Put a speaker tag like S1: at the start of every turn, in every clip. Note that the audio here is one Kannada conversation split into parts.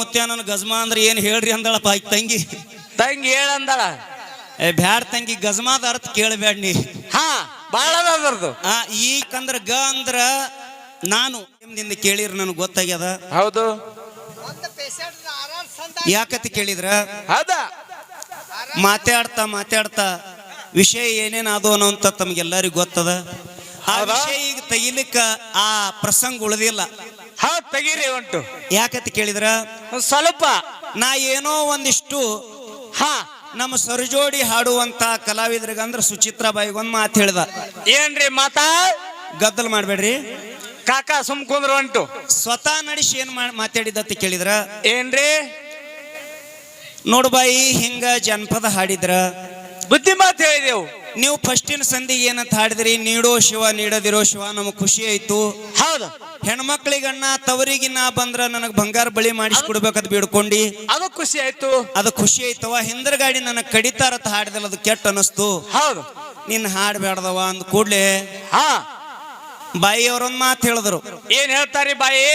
S1: ಮುತ್ಯ ನನ್ನ ಗಜ್ಮಾ ಅಂದ್ರೆ ಏನ್ ಹೇಳ್ರಿ ಅಂದಳಪ್ಪ ಆಯ್ತು ತಂಗಿ?
S2: ತಂಗಿ ಹೇಳಂದಳ
S1: ಏ ಬ್ಯಾಡ್ ತಂಗಿ ಗಜ್ಮಾದ ಅರ್ಥ ಕೇಳಬೇಡ ನೀ.
S2: ಹಾ ಬಾಳ ಅದರ್ದು
S1: ಆ ಈಕಂದ್ರ ಗ ಅಂದ್ರ ನಾನು ನಿಮ್ದಿಂದ ಕೇಳಿರ ನನಗೆ ಗೊತ್ತಾಗ್ಯದ.
S2: ಹೌದು.
S1: ಯಾಕತಿ ಕೇಳಿದ್ರ?
S2: ಹೌದಾ.
S1: ಮಾತಾಡ್ತಾ ಮಾತಾಡ್ತಾ ವಿಷಯ ಏನೇನಾದೋ ಅನ್ನೋಂತ ತಮ್ಗೆಲ್ಲರಿಗೂ ಗೊತ್ತದ. ಆ ವಿಷಯ ಈಗ ತೆಗಿಲಿಕ್ಕ ಆ ಪ್ರಸಂಗ ಉಳಿದಿಲ್ಲ.
S2: ಹೌದ್ ತೆಗೀರಿ ಉಂಟು.
S1: ಯಾಕತಿ ಕೇಳಿದ್ರ?
S2: ಸ್ವಲ್ಪ.
S1: ನಾ ಏನೋ ಒಂದಿಷ್ಟು
S2: ಹಾ.
S1: ನಮ್ಮ ಸರಜೋಡಿ ಹಾಡುವಂತ ಕಲಾವಿದ್ರಿಗೆ ಅಂದ್ರ ಸುಚಿತ್ರಾ ಬಾಯಿಗೊಂದ್ ಮಾತು ಹೇಳ್ದ.
S2: ಏನ್ರಿ ಮಾತಾ?
S1: ಗದ್ದಲ್ ಮಾಡ್ಬೇಡ್ರಿ.
S2: ಕಾಕಾ ಸುಮ್ ಕುಂದ್ರ ಉಂಟು.
S1: ಸ್ವತಃ ನಡೆಸಿ ಏನ್ ಮಾ- ಮಾತಾಡಿದತ್ತ ಕೇಳಿದ್ರ?
S2: ಏನ್ರಿ?
S1: ನೋಡು ಬಾಯಿ ಹಿಂಗ ಜನಪದ ಹಾಡಿದ್ರ.
S2: ಬುದ್ಧಿ ಮಾತು ಹೇಳಿದೆವು.
S1: ನೀವು ಫಸ್ಟಿನ ಸಂಧಿ ಏನಂತ ಹಾಡಿದ್ರಿ? ನೀಡೋ ಶಿವ ನೀಡದಿರೋ ಶಿವ ನಮಗ್ ಖುಷಿ ಆಯ್ತು.
S2: ಹೌದು.
S1: ಹೆಣ್ಮಕ್ಳಿಗಣ್ಣ ತವರಿಗಿನ್ನ ಬಂದ್ರ ನನಗ್ ಬಂಗಾರ ಬಳಿ ಮಾಡಿಸಿ ಕೊಡ್ಬೇಕಂತ ಬಿಡ್ಕೊಂಡಿ.
S2: ಅದು ಖುಷಿ ಆಯ್ತು.
S1: ಅದು ಖುಷಿ ಆಯ್ತವ ಹಿಂದ್ರ ಗಾಡಿ ನನಗ್ ಕಡಿತಾರತ್ ಹಾಡಿದಲ್ಲ ಅದು ಕೆಟ್ಟ ಅನಸ್ತು.
S2: ಹೌದು.
S1: ನಿನ್ನ ಹಾಡ್ಬೇಡ್ದವ ಅಂದ್ ಕೂಡ್ಲೆ
S2: ಹಾ.
S1: ಬಾಯಿ ಅವ್ರೊಂದ್ ಮಾತು ಹೇಳಿದ್ರು.
S2: ಏನ್ ಹೇಳ್ತಾರಿ ಬಾಯಿ?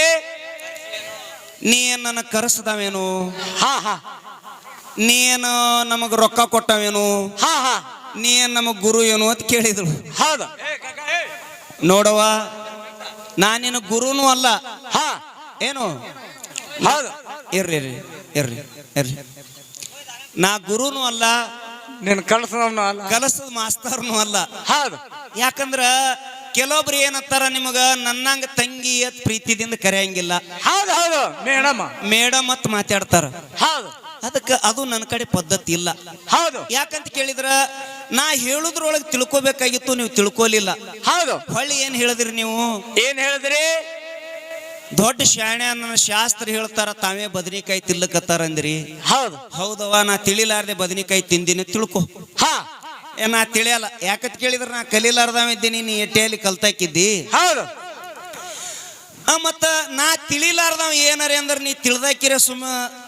S1: ನೀ ನನ್ನ ನನಗ್ ಕರೆಸದವೇನು?
S2: ಹಾ ಹಾ.
S1: ನೀನು ನಮಗ್ ರೊಕ್ಕ ಕೊಟ್ಟವೇನು?
S2: ಹಾ ಹಾ.
S1: ನೀ ನಮ್ಮ ಗುರು ಏನು ಅಂತ ಕೇಳಿದ್ರು
S2: ಹೌದು?
S1: ನೋಡವ ನಾನಿನ ಗುರುನು ಅಲ್ಲ.
S2: ಹಾ.
S1: ಏನು?
S2: ಹೌದು.
S1: ಇರ್ರಿ ಇರ್ರಿ ಇರ್ರಿ ಇರ್ರಿ. ನಾ ಗುರುನು ಅಲ್ಲ
S2: ನೀನು ಕಳ್ಸದವ್ನು ಅಲ್ಲ.
S1: ಕಲಸದ ಮಾಸ್ತರ್ನು ಅಲ್ಲ.
S2: ಹೌದು.
S1: ಯಾಕಂದ್ರ ಕೆಲವೊಬ್ರು ಏನತ್ತಾರ ನಿಮಗ ನನ್ನಂಗ ತಂಗಿ ಅತ್ ಪ್ರೀತಿದಿಂದ ಕರೆಯಂಗಿಲ್ಲ.
S2: ಹೌದು ಹೌದು. ಮೇಡಮ್.
S1: ಮೇಡಮ್ ಅತ್ ಮಾತಾಡ್ತಾರ.
S2: ಹೌದು.
S1: ಅದಕ್ಕ ಅದು ನನ್ನ ಕಡೆ ಪದ್ಧತಿ ಇಲ್ಲ.
S2: ಹೌದು.
S1: ಯಾಕಂತ ಕೇಳಿದ್ರ ನಾ ಹೇಳುದ್ರೊಳಗೆ ತಿಳ್ಕೊಬೇಕಾಗಿತ್ತು ನೀವು ತಿಳ್ಕೊಲಿಲ್ಲ.
S2: ಹೌದು.
S1: ಹೊಳ್ಳಿ ಏನ್ ಹೇಳಿದ್ರಿ ನೀವು?
S2: ಏನ್ ಹೇಳಿದ್ರಿ?
S1: ದೊಡ್ಡ ಶಾಣೆ ಅನ್ನ ಶಾಸ್ತ್ರ ಹೇಳ್ತಾರ ತಾವೇ ಬದನಿಕಾಯಿ ತಿಲ್ಲಕತ್ತಾರ ಅಂದ್ರಿ
S2: ಹೌದು.
S1: ಹೌದವ ನಾ ತಿಳಿಲಾರ್ದೆ ಬದನಿಕಾಯಿ ತಿಂದಿನ ತಿಳ್ಕೊ.
S2: ಹಾ.
S1: ಏ ನಾ ತಿಳಿಯಲ್ಲ. ಯಾಕತ್ ಕೇಳಿದ್ರ ನಾ ಕಲಿಲಾರ್ದವ ಇದ್ದೀನಿ ನೀ ಎಟ್ಟೆಯಲ್ಲಿ ಕಲ್ತಾಕಿದ್ದಿ?
S2: ಹೌದು.
S1: ಮತ್ತ ನಾ ತಿಳಿಲಾರ್ದವ ಏನರೇ ಅಂದ್ರೆ ನೀ ತಿಳಿದಾಕಿರ ಸುಮ್ಮ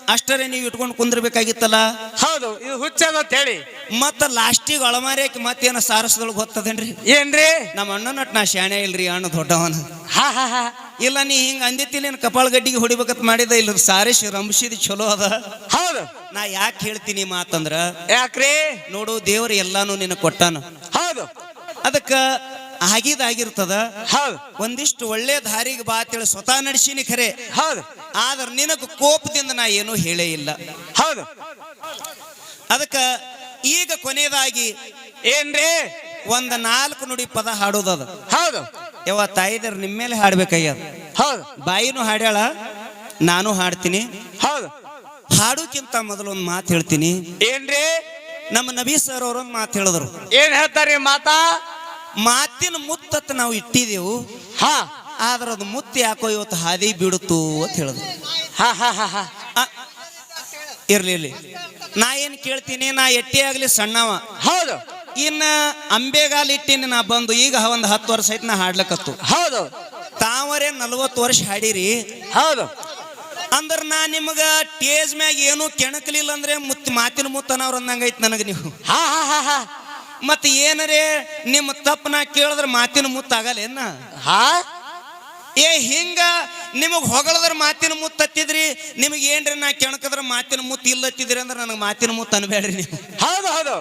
S1: ಅಷ್ಟರೇ ನೀವು ಇಟ್ಕೊಂಡು ಕುಂದ್ರಬೇಕಾಗಿತ್ತಲ್ಲ?
S2: ಹೌದು ಇದು ಹುಚ್ಚದ ಅಂತ ಹೇಳಿ.
S1: ಮತ್ತ ಲಾಸ್ಟಿಗೆ ಅಳಮಾರಿಯಾಕಿ ಮತ್ತೇನ ಸಾರಸದೊಳಗೆ ಗೊತ್ತದೇನ್ರಿ
S2: ಏನ್ರಿ?
S1: ನಮ್ಮ ಅಣ್ಣ ನಟ್ ನಾ ಶಾಣೆ ಇಲ್ರಿ ಅಣ್ಣ ದೊಡ್ಡವನ.
S2: ಹಾ ಹಾ ಹಾ.
S1: ಇಲ್ಲ ನೀ ಹಿಂಗ ಅಂದಿತ್ತಿಲ್ಲ ಏನ್ ಕಪಾಳ ಗಡ್ಡಿಗೆ ಹೊಡಿಬೇಕಂತ ಮಾಡಿದ? ಇಲ್ಲ ಸಾರಿಸಿ ರಂಭಿಸಿದ ಚಲೋ ಅದ.
S2: ಹೌದು.
S1: ನಾ ಯಾಕೆ ಹೇಳ್ತೀನಿ ಮಾತಂದ್ರ
S2: ಯಾಕ್ರಿ?
S1: ನೋಡು ದೇವ್ರ ಎಲ್ಲಾನು ನಿನಗೆ ಕೊಟ್ಟಾನ.
S2: ಹೌದು.
S1: ಅದಕ್ಕ ಆಗಿದಾಗಿರ್ತದ
S2: ಹೌದು.
S1: ಒಂದಿಷ್ಟು ಒಳ್ಳೆ ದಾರಿಗೆ ಬಾ ಅಂತೇಳಿ ಸ್ವತಃ ನಡೆಸಿನಿ ಖರೆ.
S2: ಹೌದು.
S1: ಆದ್ರೆ ನಿನಗ ಕೋಪದಿಂದ ನಾ ಏನು ಹೇಳೇ ಇಲ್ಲ.
S2: ಹೌದು.
S1: ಅದಕ್ಕ ಈಗ ಕೊನೆಯದಾಗಿ
S2: ಏನ್ರಿ?
S1: ಒಂದ ನಾಲ್ಕು ನುಡಿ ಪದ ಹಾಡೋದದ
S2: ಹೌದು.
S1: ಯಾವ ತಾಯಿದರ್ ನಿಮ್ಮ ಮೇಲೆ ಹಾಡ್ಬೇಕಾಗ್ಯದ
S2: ಹೌದು.
S1: ಬಾಯಿನೂ ಹಾಡ್ಯಾಳ ನಾನು ಹಾಡ್ತೀನಿ.
S2: ಹೌದು.
S1: ಹಾಡೋಕ್ಕಿಂತ ಮೊದಲು ಒಂದು ಮಾತು ಹೇಳ್ತೀನಿ.
S2: ಏನ್ರಿ?
S1: ನಮ್ಮ ನಬಿ ಸರ್ ಅವರೊಂದು ಮಾತು ಹೇಳಿದ್ರು.
S2: ಏನ್ ಹೇಳ್ತಾರೆ ಮಾತಾ?
S1: ಮಾತಿನ ಮುತ್ತತ್ ನಾವು ಇಟ್ಟಿದೆವು.
S2: ಹಾ.
S1: ಆದ್ರೆ ಅದು ಮುತ್ತು ಯಾಕೋ ಇವತ್ತು ಹಾದಿ ಬಿಡುತ್ತು ಅಂತ ಹೇಳಿದ್ರು.
S2: ಹಾ ಹಾ ಹಾ
S1: ಇರ್ಲಿ ಇರ್ಲಿ. ನಾ ಏನ್ ಕೇಳ್ತೀನಿ ನಾ ಎಟ್ಟಿ ಆಗ್ಲಿ ಸಣ್ಣವ.
S2: ಹೌದು.
S1: ಇನ್ನ ಅಂಬೆಗಾಲ್ ಇಟ್ಟಿನಿ ನಾ ಬಂದು ಈಗ ಒಂದು ಹತ್ತು ವರ್ಷ ಐತಿ ನಾ ಹಾಡ್ಲಕತ್ತು.
S2: ಹೌದು.
S1: ತಾವರೇ ನಲ್ವತ್ತು ವರ್ಷ ಹಾಡಿರಿ.
S2: ಹೌದು.
S1: ಅಂದ್ರ ನಾ ನಿಮ್ಗ ಟೇಜ್ ಮ್ಯಾಗ ಏನು ಕೆಣಕಲಿಲ್ಲ ಅಂದ್ರೆ ಮುತ್ತ ಮಾತಿನ ಮುತ್ತನವ್ರ ಅಂದಂಗೈತಿ ನನಗೆ ನೀವು.
S2: ಹಾ ಹಾ ಹಾ ಹಾ.
S1: ಮತ್ತೆ ಏನರೇ ನಿಮ್ಮ ತಪ್ಪನ ನಾ ಕೇಳಿದ್ರೆ ಮಾತಿನ ಮುತ್ತ ಆಗಲ್ಲ ಏನ?
S2: ಹಾ?
S1: ಏ ಹಿಂಗ ನಿಮಗ್ ಹೊಗಳದ್ರ ಮಾತಿನ ಮುತ್ತ ಹತ್ತಿದ್ರಿ ನಿಮಗೆ ಏನ್ರಿ ನಾ ಕೆಣಕದ್ರ ಮಾತಿನ ಮುತ್ತ ಇಲ್ಲತ್ತಿದ್ರಿ ಅಂದ್ರೆ ನನಗೆ ಮಾತಿನ ಮುತ್ತ ಅನ್ಬೇಡ್ರಿ ನೀವು.
S2: ಹೌದು ಹೌದು.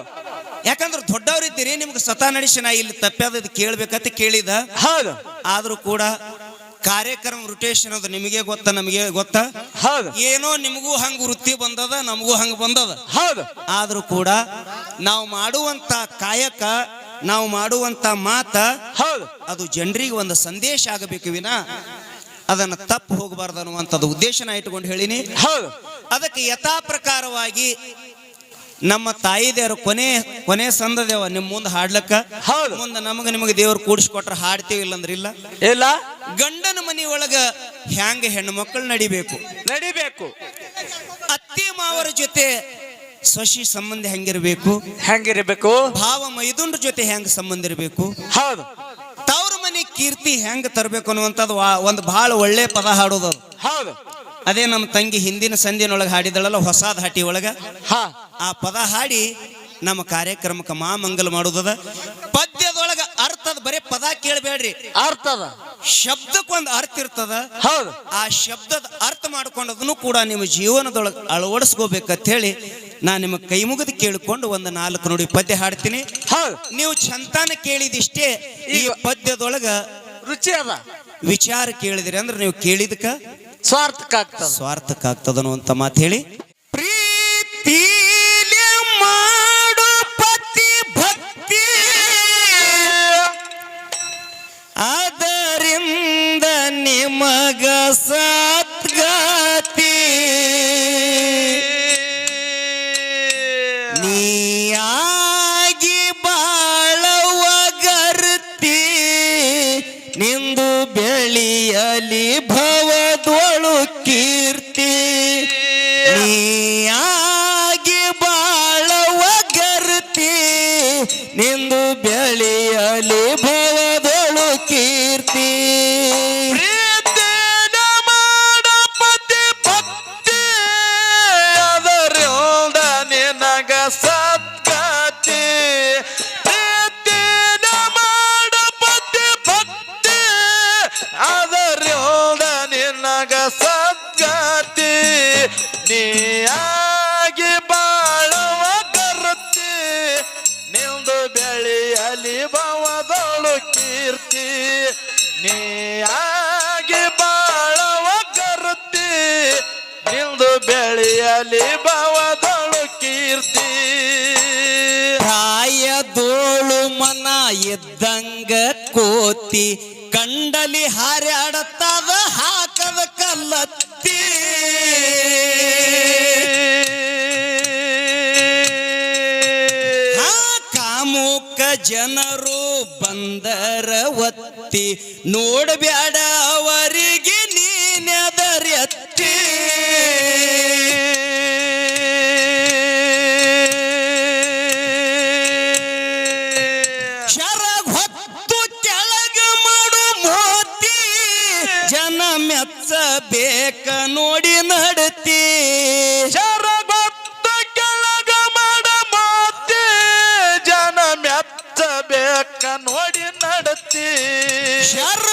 S1: ಯಾಕಂದ್ರೆ ದೊಡ್ಡವ್ರಿದ್ದೀರಿ ನಿಮ್ಗೆ ಸತಾ ನಡೆಸಿ ನಾ ಇಲ್ಲಿ ತಪ್ಪ್ಯಾದ ಕೇಳ್ಬೇಕಂತ ಕೇಳಿದ.
S2: ಹೌದು.
S1: ಆದ್ರೂ ಕೂಡ ಕಾರ್ಯಕ್ರಮ ರೊಟೇಷನ್ ಅದು ನಿಮಗೆ ಗೊತ್ತ ನಮಗೆ ಗೊತ್ತ?
S2: ಹೌದು.
S1: ಏನೋ ನಿಮಗೂ ಹಂಗ ವೃತ್ತಿ ಬಂದದ ನಮಗೂ ಹಂಗ ಬಂದದ.
S2: ಹೌದು.
S1: ಆದ್ರೂ ಕೂಡ ನಾವು ಮಾಡುವಂತ ಕಾಯಕ ನಾವು ಮಾಡುವಂತ ಮಾತ
S2: ಹೌದು.
S1: ಅದು ಜನರಿಗೆ ಒಂದು ಸಂದೇಶ ಆಗಬೇಕು ವಿನ. ಅದನ್ನ ತಪ್ಪು ಹೋಗಬಾರ್ದು ಅನ್ನುವಂಥದ್ದು ಉದ್ದೇಶನ ಇಟ್ಕೊಂಡು ಹೇಳಿನಿ.
S2: ಹೌದು.
S1: ಅದಕ್ಕೆ ಯಥಾ ಪ್ರಕಾರವಾಗಿ ನಮ್ಮ ತಾಯಿ ದೇವರು ಕೊನೆ ಕೊನೆ ಸಂದದೇವ ನಿಮ್ಮ ಮುಂದೆ ಹಾಡ್ಲಕ್ಕ.
S2: ಹೌದು.
S1: ಮುಂದೆ ನಮಗೆ ನಿಮಗೆ ದೇವ್ರು ಕೂಡಿಸ್ಕೊಟ್ರೆ ಹಾಡ್ತೀವಿ ಇಲ್ಲಂದ್ರ ಇಲ್ಲ.
S2: ಇಲ್ಲ.
S1: ಗಂಡನ ಮನೆಯೊಳಗ ಹ್ಯಾಂಗ ಹೆಣ್ಣು ಮಕ್ಕಳು ನಡಿಬೇಕು?
S2: ನಡಿಬೇಕು.
S1: ಅತ್ತಿ ಮಾವರ ಜೊತೆ ಸೊಸಿ ಸಂಬಂಧ ಹೆಂಗಿರ್ಬೇಕು?
S2: ಹೆಂಗಿರ್ಬೇಕು?
S1: ಭಾವ ಮೈದುನ್ರ ಜೊತೆ ಹೆಂಗ ಸಂಬಂಧ ಇರಬೇಕು?
S2: ಹೌದು.
S1: ತವ್ರ ಮನೆ ಕೀರ್ತಿ ಹೆಂಗ ತರಬೇಕು ಅನ್ನುವಂಥದ್ದು ಒಂದು ಬಹಳ ಒಳ್ಳೆ ಪದ ಹಾಡೋದು.
S2: ಹೌದು.
S1: ಅದೇ ನಮ್ಮ ತಂಗಿ ಹಿಂದಿನ ಸಂಧಿನೊಳಗೆ ಹಾಡಿದಳಲ್ಲ ಹೊಸಾದ ಹಾಟಿ ಒಳಗ.
S2: ಹಾ.
S1: ಆ ಪದ ಹಾಡಿ ನಮ್ಮ ಕಾರ್ಯಕ್ರಮಕ್ಕೆ ಮಾ ಮಂಗಲ ಮಾಡುದದ. ಪದ್ಯದೊಳಗ ಅರ್ಥದ ಬರೀ ಪದ ಕೇಳಬೇಡ್ರಿ.
S2: ಅರ್ಥದ.
S1: ಶಬ್ದಕ್ಕೊಂದು ಅರ್ಥ ಇರ್ತದ.
S2: ಹೌದು.
S1: ಆ ಶಬ್ದದ ಅರ್ಥ ಮಾಡ್ಕೊಂಡದನ್ನು ಕೂಡ ನಿಮ್ಮ ಜೀವನದೊಳಗೆ ಅಳವಡಿಸ್ಕೋಬೇಕಂತ ಹೇಳಿ ನಾ ನಿಮ್ಮ ಕೈ ಮುಗಿದು ಕೇಳಿಕೊಂಡು ಒಂದು ನಾಲ್ಕು ನೋಡಿ ಪದ್ಯ ಹಾಡ್ತೀನಿ.
S2: ಹೌದು.
S1: ನೀವು ಚಂತಾನ ಕೇಳಿದಿಷ್ಟೇ ಈ ಪದ್ಯದೊಳಗ
S2: ರುಚಿ ಅದ.
S1: ವಿಚಾರ ಕೇಳಿದಿರಿ ಅಂದ್ರೆ ನೀವು ಕೇಳಿದಕ್ಕ
S2: ಸ್ವಾರ್ಥಕ್ಕಾಗ್ತದ.
S1: ಆಗ್ತದನು ಅಂತ ಮಾತು ಹೇಳಿ. ಪ್ರೀತಿ ಮಾಡು ಪತಿ ಭಕ್ತಿ. ಅದರಿಂದ ನಿಮಗ ಸದ್ಗತಿ ಕೀರ್ತಿ, ನೀ ಬಾಳವ
S3: ಕರುತ್ತಿ ನಿಂದು ಬೆಳೆಯಲಿ ಬವದಳು ಕೀರ್ತಿ.
S1: ಪ್ರಾಯದೋಳು ಮನ ಇದ್ದಂಗ ಕೋತಿ, ಕಂಡಲಿ ಹಾರ್ಯಾಡತ್ತದ ಹಾಕದ ಕಲ್ಲತ್ತಿ. ಜನರು ಒತ್ತಿ ನೋಡಬ್ಯಾಡ ಅವರಿಗೆ ನೀನೆದರೆತ್ತಿ ಶರ ಹೊತ್ತು ಕೆಳಗ ಮಾಡು ಮೋತಿ, ಜನ ಮೆಚ್ಚಬೇಕ ನೋಡಿ ನಡತಿ.
S3: ನೋಡಿ ನಡತಿ.
S1: ಶರಗ್ ಹೊತ್ತು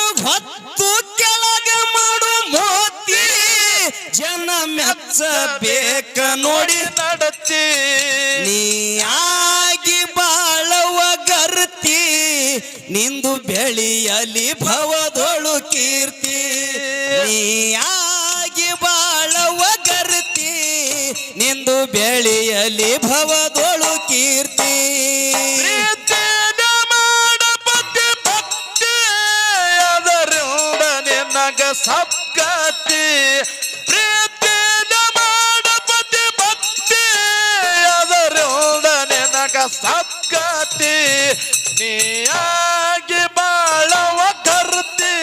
S3: ನೀ
S1: ನೀಯಾಗಿ ಬಾಳವ ಕರ್ತಿ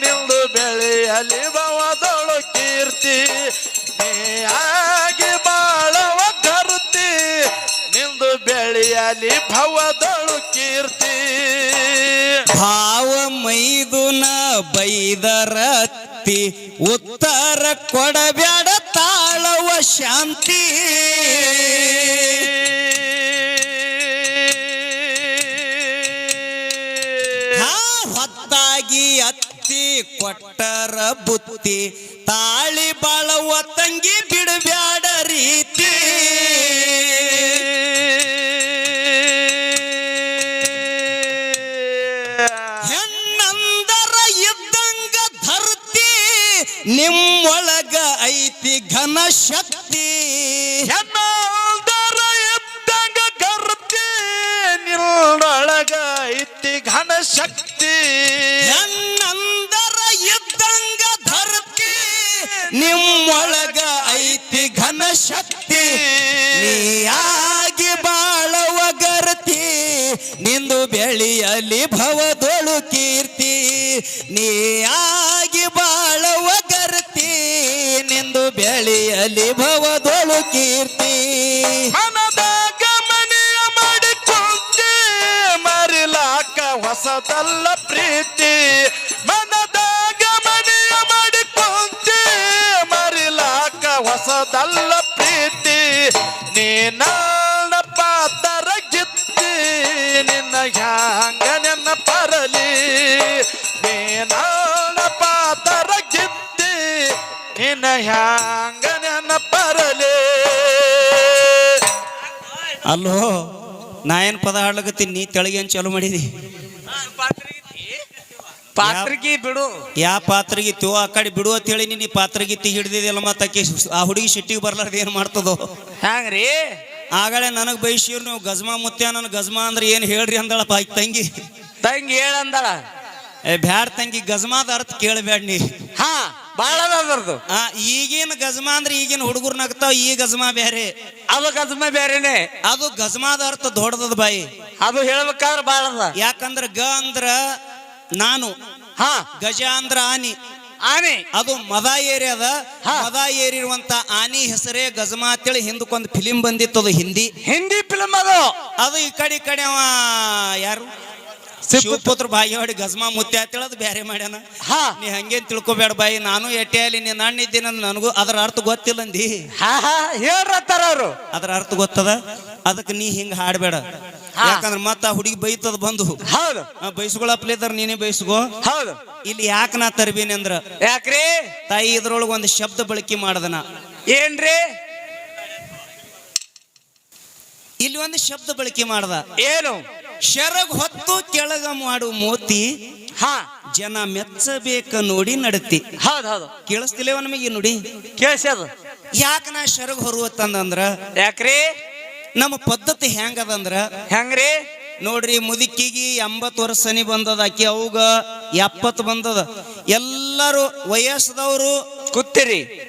S1: ನಿಂದು ಬೆಳೆಯಲಿ ಭವದಳು ಕೀರ್ತಿ.
S3: ನೀಯಾಗಿ ಬಾಳವ ಕರ್ತಿ ನಿಂದು ಬೆಳೆಯಲಿ ಭವದಳು ಕೀರ್ತಿ.
S1: ಭಾವ ಮೈದುನ ಬೈದರತ್ತಿ ಉತ್ತರ ಕೊಡಬ್ಯಾಡ ತಾಳವ ಶಾಂತಿ. ಬುತ್ತಿ ತಾಳಿ ಬಾಳವ ತಂಗಿ ಬಿಡಬ್ಯಾಡ ರೀತಿ. ಹೆಣ್ಣಂದರ ಇದ್ದಂಗ ಧರ್ತಿ ನಿಮ್ಮೊಳಗ ಐತಿ ಘನ ಶಕ್ತಿ. ಹೆಣ್ಣಂದರ ಇದ್ದಂಗ ಕರ್ತಿ ನಿಮ್ಮೊಳಗ ಐತಿ ಘನ ಶಕ್ತಿ. ನೀಯಾಗಿ ಬಾಳವ ಗರ್ತಿ, ನಿಂದು ಬೆಳೆಯಲಿ ಭವದೊಳು ಕೀರ್ತಿ. ನೀಯಾಗಿ ಬಾಳವ ಗರ್ತಿ, ನಿಂದು ಬೆಳೆಯಲಿ ಭವದೊಳು ಕೀರ್ತಿ.
S3: ಹೊಸದಲ್ಲ ಪ್ರೀತಿ. ಮನದಾಗ ಮನೆಯ ಮಾಡಿಕೊಂಡೆ ಮರಿಲಾಕ ಹೊಸದಲ್ಲ ಹ್ಯಾಂಗ ನನ್ನ ಪರಲಿ ನೀ ನಾಣ ಪಾತರ ಗಿತ್ತಿ ನಿನ್ನ ಹ್ಯಾಂಗ ಪರಲಿ.
S1: ಅಲ್ಲೋ ನಾ ಏನ್ ಪದ ಹಾಡ್ಲಕತ್ತೀನಿ ನೀ ತೆಳಗೆ ಏನ್ ಚಾಲು ಮಾಡಿದಿ?
S2: ಪಾತ್ರಗಿ ಬಿಡು.
S1: ಯಾ ಪಾತ್ರಗಿತ್ತು ಆ ಕಡೆ ಬಿಡು ಅಂತ ಹೇಳಿ ನೀ ಪಾತ್ರಗಿತ್ತಿ ಹಿಡ್ದಿದೆಯಲ್ಲ ಮತ್ತೆ ಆ ಹುಡುಗಿ ಸಿಟ್ಟಿಗೆ ಬರ್ಲಾರ್ದು ಏನ್ ಮಾಡ್ತದೋ?
S2: ಹ್ಯಾಂಗ್ರಿ?
S1: ಆಗಲೇ ನನಗೆ ಬೈಸಿರ್ ನೀವು ಗಜ್ಮಾ ಮುತ್ಯ ನನ್ ಗಜ್ಮಾ ಅಂದ್ರೆ ಏನ್ ಹೇಳ್ರಿ ಅಂದಳಪ್ಪ ಈ ತಂಗಿ?
S2: ತಂಗಿ ಹೇಳಂದಳ
S1: ಏ ಬ್ಯಾಡ್ ತಂಗಿ ಗಜ್ಮಾದ ಅರ್ಥ ಕೇಳಬೇಡ ನೀ.
S2: ಹಾ ಬಾಳ ಅದರ್ದು
S1: ಆ ಈಗಿನ ಗಜ್ಮಾ ಅಂದ್ರೆ ಈಗಿನ ಹುಡುಗರು ನಗ್ತಾವ ಈ ಗಜ್ಮಾ ಬೇರೆ
S2: ಅದು ಗಜ್ಮಾ ಬೇರೆನೆ
S1: ಅದು ಗಜ್ಮಾದ ಅರ್ಥ ದೊಡ್ಡದ ಬಾಯಿ.
S2: ಅದು ಹೇಳ್ಬೇಕಾದ್ರೆ ಬಾಳದ.
S1: ಯಾಕಂದ್ರ ಗ ಅಂದ್ರ ನಾನು
S2: ಹಾ.
S1: ಗಜ ಅಂದ್ರ ಆನಿ.
S2: ಆನೆ.
S1: ಅದು ಮದ ಏರಿ ಅದ.
S2: ಹಾ.
S1: ಮದ ಏರಿರುವಂತ ಆನಿ ಹೆಸರೇ ಗಜಮಾ ಅಂತೇಳಿ ಹಿಂದಕ್ಕೊಂದು ಫಿಲಿಂ ಬಂದಿತ್ತು ಅದು ಹಿಂದಿ.
S2: ಹಿಂದಿ ಫಿಲಂ ಅದು.
S1: ಅದು ಈ ಕಡೆ ಈ ಕಡೆ ಅವ ಯಾರು? ಶಿವಪುತ್ರ ಬಾಯಿವಾಡಿ ಗಜಮಾ ಮುತ್ಯ ಅಂತೇಳಿ ಅದು ಬ್ಯಾರೆ ಮಾಡ್ಯಾನ.
S2: ಹಾ.
S1: ನೀ ಹಂಗೇನ್ ತಿಳ್ಕೊಬೇಡ ಬಾಯಿ ನಾನು ಎಟ್ಟೆಯಲ್ಲಿ ನಿನ್ನ ಅಣ್ಣ ಇದ್ದೀನಂದ್ ನನಗೂ ಅದರ ಅರ್ಥ ಗೊತ್ತಿಲ್ಲ ಅಂದಿ
S2: ಹಾ ಹಾ ಹೇಳ್ರತ್ತಾರ ಅವರು.
S1: ಅದರ ಅರ್ಥ ಗೊತ್ತದ? ಅದಕ್ಕೆ ನೀ ಹಿಂಗ ಹಾಡಬೇಡ. ಯಾಕಂದ್ರೆ ಮತ್ತ ಆ ಹುಡುಗಿ ಬೈತದ ಬಂದು.
S2: ಹೌದು.
S1: ಬೈಸ್ಕೊಳಪ್ಲಿದ್ದಾರ ನೀನೇ ಬೈಸ್ಕೋ.
S2: ಹೌದು.
S1: ಇಲ್ಲಿ ಯಾಕ ನಾ ತರ್ಬೀನಿ ಅಂದ್ರ
S2: ಯಾಕ್ರಿ?
S1: ತಾಯಿ ಇದ್ರೊಳಗ ಒಂದು ಶಬ್ದ ಬಳಕೆ ಮಾಡದನ.
S2: ಏನ್ರಿ?
S1: ಇಲ್ಲಿ ಒಂದು ಶಬ್ದ ಬಳಕೆ ಮಾಡ್ದ.
S2: ಏನು?
S1: ಶರಗ್ ಹೊತ್ತು ಕೆಳಗ ಮಾಡು ಮೋತಿ.
S2: ಹಾ.
S1: ಜನ ಮೆಚ್ಚಬೇಕ ನೋಡಿ ನಡತಿ.
S2: ಹೌದು ಹೌದು.
S1: ಕೇಳಿಸ್ತಿಲೇವ ನಮಗೆ ಈ ನುಡಿ?
S2: ಕೇಳಿಸ್ಯದ.
S1: ಯಾಕ ನಾ ಶರಗ್ ಹೊರುವತ್ತಂದ್ರ
S2: ಯಾಕ್ರಿ?
S1: ನಮ್ಮ ಪದ್ಧತಿ ಹೆಂಗದಂದ್ರ?
S2: ಹೆಂಗ್ರಿ?
S1: ನೋಡ್ರಿ ಮುದುಕಿಗಿ ಎಂಬತ್ತು ವರ್ಷ ಸನಿ ಬಂದದ ಆಕಿ ಅವಾಗ ಎಪ್ಪತ್ತು ಬಂದದ. ಎಲ್ಲರೂ ವಯಸ್ಸದವರು
S2: ಕೂತಿರಿ.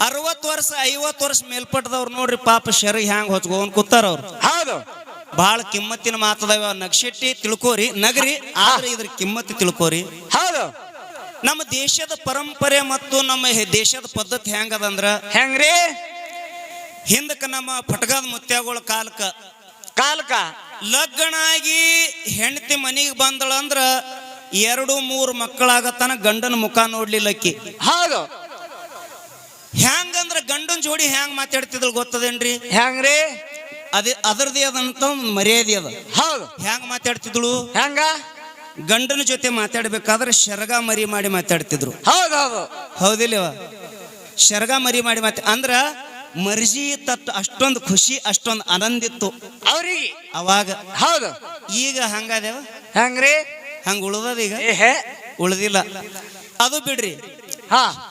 S1: ಅರವತ್ತು ವರ್ಷ ಐವತ್ತು ವರ್ಷ ಮೇಲ್ಪಟ್ಟದವ್ರು ನೋಡ್ರಿ ಪಾಪ ಶರಿ ಹ್ಯಾಂಗ್ ಹೊಚ್ಕೊಂಡ್ ಕೂತಾರ ಅವ್ರು.
S2: ಹೌದು.
S1: ಬಹಳ ಕಿಮ್ಮತ್ತಿನ ಮಾತದವ ನಕ್ಷೆಟ್ಟಿ ತಿಳ್ಕೋರಿ ನಗರಿ ಆದ್ರೆ ಇದ್ರ ಕಿಮ್ಮತ್ತು ತಿಳ್ಕೋರಿ.
S2: ಹೌದು.
S1: ನಮ್ಮ ದೇಶದ ಪರಂಪರೆ ಮತ್ತು ನಮ್ಮ ದೇಶದ ಪದ್ಧತಿ ಹೆಂಗದಂದ್ರ?
S2: ಹೆಂಗ್ರಿ?
S1: ಹಿಂದಕ್ಕೆ ನಮ್ಮ ಫಟಗದ ಮುತ್ಯಾಗಳ
S2: ಕಾಲಕ
S1: ಕಾಲಕ ಲಗ್ನಾಗಿ ಹೆಂಡತಿ ಮನೆಗೆ ಬಂದಳಂದ್ರ ಎರಡು ಮೂರು ಮಕ್ಕಳಾಗತನ ಗಂಡನ ಮುಖ ನೋಡ್ಲಿಲ್ಲಕ್ಕಿ.
S2: ಹೌದು.
S1: ಹ್ಯಾಂಗಂದ್ರ ಗಂಡನ ಜೋಡಿ ಹೆಂಗ್ ಮಾತಾಡ್ತಿದ್ಳು ಗೊತ್ತದೇನ್ರಿ?
S2: ಹ್ಯಾಂಗ್ರಿ?
S1: ಅದೇ ಅದರದೇ ಆದಂತ ಒಂದು ಮರ್ಯಾದೆ ಅದ.
S2: ಹೌದು.
S1: ಹ್ಯಾಂಗ ಮಾತಾಡ್ತಿದ್ಳು?
S2: ಹ್ಯಾಂಗ?
S1: ಗಂಡನ ಜೊತೆ ಮಾತಾಡ್ಬೇಕಾದ್ರೆ ಶರಗ ಮರಿ ಮಾಡಿ ಮಾತಾಡ್ತಿದ್ರು.
S2: ಹೌದು ಹೌದು.
S1: ಹೌದಿಲ್ಲವ? ಶರಗ ಮರಿ ಮಾಡಿ ಮಾತಾ ಅಂದ್ರ ಮರ್ಜಿ ತತ್ ಅಷ್ಟೊಂದು ಖುಷಿ ಅಷ್ಟೊಂದು ಆನಂದ ಇತ್ತು.
S2: ಅವ್ರಿಗೆ?
S1: ಅವಾಗ.
S2: ಹೌದು.
S1: ಈಗ ಹಂಗದೇವ
S2: ಹಂಗ್ರಿ?
S1: ಹಂಗ ಉಳ್ದದ ಈಗ? ಉಳ್ದಿಲ್ಲ. ಅದು ಬಿಡ್ರಿ.
S2: ಹಾ.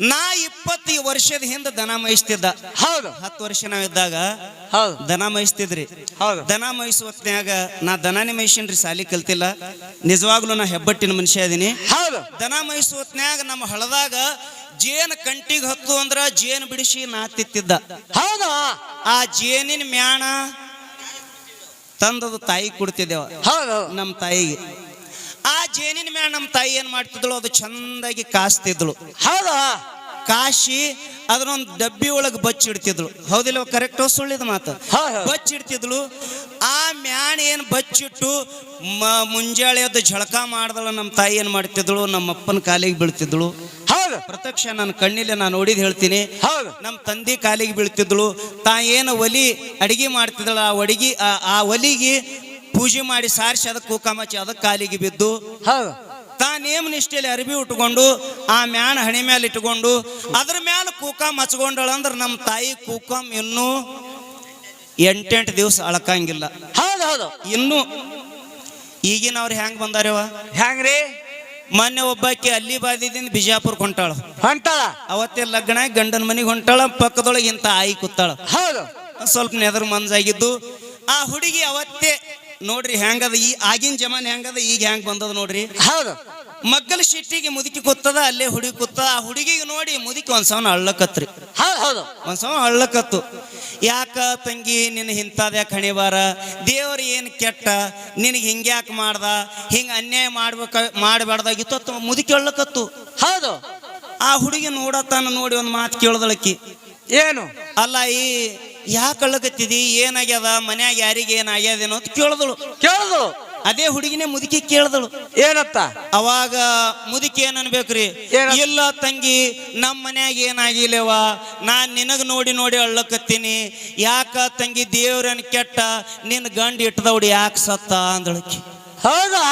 S1: ನಾ ಇಪ್ಪತ್ತು ವರ್ಷದ ಹಿಂದೆ ದನ ಮೇಯಿಸ್ತಿದ್ದ.
S2: ಹೌದು.
S1: ಹತ್ತು ವರ್ಷ ನಾವಿದ್ದಾಗ
S2: ಹೌದು.
S1: ದನ ಮೇಯಿಸ್ತಿದ್ರಿ.
S2: ಹೌದು.
S1: ದನ ಹೊತ್ನ್ಯಾಗ ನಾ ದನನೇ ಮೇಯಿಸಿನ್ರಿ ಸಾಲಿ ಕಲ್ತಿಲ್ಲ. ನಿಜವಾಗ್ಲೂ ನಾ ಹೆಬ್ಬಟ್ಟಿನ ಮನುಷ್ಯ ಇದೀನಿ.
S2: ಹೌದು.
S1: ದನ ಹೊತ್ನ್ಯಾಗ ನಮ್ಮ ಹಳದಾಗ ಜೇನು ಕಂಟಿಗೆ ಹತ್ತು ಅಂದ್ರ ಜೇನು ಬಿಡಿಸಿ ನಾ ತಿತ್ತಿದ್ದ
S2: ಹೌದು?
S1: ಆ ಜೇನಿನ ಮ್ಯಾಣ ತಂದದ ತಾಯಿ ಕೊಡ್ತಿದ್ದೇವ.
S2: ಹೌದು.
S1: ನಮ್ಮ ತಾಯಿಗೆ. ಆ ಜೇನಿನ ಮ್ಯಾಣ ನಮ್ಮ ತಾಯಿ ಏನ್ ಮಾಡ್ತಿದ್ಳು ಅದು ಚಂದಾಗಿ ಕಾಸ್ತಿದ್ಳು
S2: ಹೌದು?
S1: ಕಾಶಿ ಅದನ್ನೊಂದು ಡಬ್ಬಿ ಒಳಗೆ ಬಚ್ಚಿಡ್ತಿದ್ಳು ಹೌದಿಲ್ಲ ಕರೆಕ್ಟ್ ಸುಳ್ಳಿದ ಮಾತು. ಬಚ್ಚಿಡ್ತಿದ್ಳು ಆ ಮ್ಯಾಣ ಏನು ಬಚ್ಚಿಟ್ಟು ಮ- ಮುಂಜಾಳೆ ಅದು ಝಳಕ ಮಾಡ್ದಳು ನಮ್ಮ ತಾಯಿ ಏನು ಮಾಡ್ತಿದ್ಳು? ನಮ್ಮ ಅಪ್ಪನ ಕಾಲಿಗೆ ಬೀಳ್ತಿದ್ಳು.
S2: ಹೌದು.
S1: ಪ್ರತ್ಯಕ್ಷ ನನ್ನ ಕಣ್ಣಿಲ್ಲ ನಾನು ನೋಡಿದ್ ಹೇಳ್ತೀನಿ.
S2: ಹೌದು.
S1: ನಮ್ಮ ತಂದೆ ಕಾಲಿಗೆ ಬೀಳ್ತಿದ್ಳು. ತಾ ಏನು ಒಲಿ ಅಡಿಗೆ ಮಾಡ್ತಿದ್ದಳು ಆ ಒಡಿಗೆ ಆ- ಒಲಿಗೆ ಪೂಜೆ ಮಾಡಿ ಸಾರಿಸಿ ಅದಕ್ಕೆ ಕೂಕಾಮಚಿ ಅದಕ್ಕೆ ಕಾಲಿಗೆ ಬಿದ್ದು
S2: ಹೌದು.
S1: ನೇಮ ನಿಷ್ಠೆಯಲ್ಲಿ ಅರಿವಿ ಉಟ್ಕೊಂಡು ಆ ಮ್ಯಾಣ ಹಣೆ ಮೇಲೆ ಇಟ್ಕೊಂಡು ಅದ್ರ ಮ್ಯಾಲ ಕೂಕಾಮ್ ಹಚ್ಕೊಂಡಳ ಅಂದ್ರೆ ನಮ್ಮ ತಾಯಿ ಕೂಕಾಮ್ ಇನ್ನೂ ಎಂಟೆಂಟು ದಿವಸ ಅಳಕಂಗಿಲ್ಲ.
S2: ಹೌದು ಹೌದು.
S1: ಇನ್ನು ಈಗಿನವ್ರು ಹೆಂಗ್ ಬಂದಾರವ
S2: ಹೆಂಗ್ರಿ?
S1: ಮೊನ್ನೆ ಒಬ್ಬಾಕಿ ಅಲ್ಲಿ ಬಾದಿದಿಂದ ಬಿಜಾಪುರ್ ಹೊಂಟಾಳ.
S2: ಹೊಂಟಾಳ?
S1: ಅವತ್ತೇ ಲಗ್ನ ಗಂಡನ ಮನೆಗೆ ಹೊಂಟಾಳ ಪಕ್ಕದೊಳಗೆ ಇಂಥ ಆಯಿ ಕೂತಾಳ.
S2: ಹೌದು.
S1: ಸ್ವಲ್ಪ ನೆದರ್ ಮಂಜಾಗಿದ್ದು ಆ ಹುಡುಗಿ ಅವತ್ತೇ ನೋಡ್ರಿ ಹೆಂಗದ ಈ ಆಗಿನ ಜಮಾನ ಹೆಂಗದ ಈಗ ಹೆಂಗ್ ಬಂದದ ನೋಡ್ರಿ?
S2: ಹೌದು.
S1: ಮಗ್ಗಲ ಶಿಟ್ಟಿಗೆ ಮುದುಕಿ ಕೂತದ ಅಲ್ಲೇ ಹುಡುಗಿ ಕೂತ ಆ ಹುಡುಗಿಗೆ ನೋಡಿ ಮುದುಕಿ ಒಂದ್ ಸವನ ಅಳ್ಳಕತ್ರಿ.
S2: ಹೌದು ಹೌದು.
S1: ಒಂದ್ ಸವ ಅಳ್ಳಕತ್ತು. ಯಾಕ ತಂಗಿ ನಿನ್ನ ಇಂಥದ ಯಾಕೆ ಹಣಿಬಾರ ದೇವ್ರ ಏನು ಕೆಟ್ಟ? ನಿನಗೆ ಹಿಂಗ್ಯಾಕೆ ಮಾಡ್ದ? ಹಿಂಗ ಅನ್ಯಾಯ ಮಾಡ್ಬೇಕ ಮಾಡಬಾರ್ದಾಗಿತ್ತು ಅಥವಾ ಮುದುಕಿ ಅಳ್ಳಕತ್ತು.
S2: ಹೌದು.
S1: ಆ ಹುಡುಗಿ ನೋಡತ್ತಾನ ನೋಡಿ ಒಂದು ಮಾತು ಕೇಳ್ದಳಕ್ಕಿ
S2: ಏನು?
S1: ಅಲ್ಲ ಈ ಯಾಕೆ ಅಳ್ಳಕತ್ತಿದಿ? ಏನಾಗ್ಯದ? ಮನ್ಯಾಗ ಯಾರಿಗೆ ಏನಾಗ್ಯದೇನೋ ಅಂತ ಕೇಳ್ದಳು.
S2: ಕೇಳುದು
S1: ಅದೇ ಹುಡುಗಿನೇ ಮುದುಕಿ ಕೇಳ್ದಳು.
S2: ಏನತ್ತ?
S1: ಅವಾಗ ಮುದುಕಿ ಏನ್ ಅನ್ಬೇಕ್ರಿ
S2: ಏನ-
S1: ಇಲ್ಲ ತಂಗಿ ನಮ್ಮ ಮನ್ಯಾಗ ಏನಾಗಿಲ್ಲವ? ನಾನ್ ನಿನಗ ನೋಡಿ ನೋಡಿ ಅಳ್ಳಕತ್ತೀನಿ ಯಾಕ ತಂಗಿ ದೇವ್ರನ್ ಕೆಟ್ಟ? ನಿನ್ನ ಗಂಡ ಇಟ್ಟದವ್ಡು ಯಾಕೆ ಸತ್ತ ಅಂದಳಕಿ
S2: ಹೌದಾ?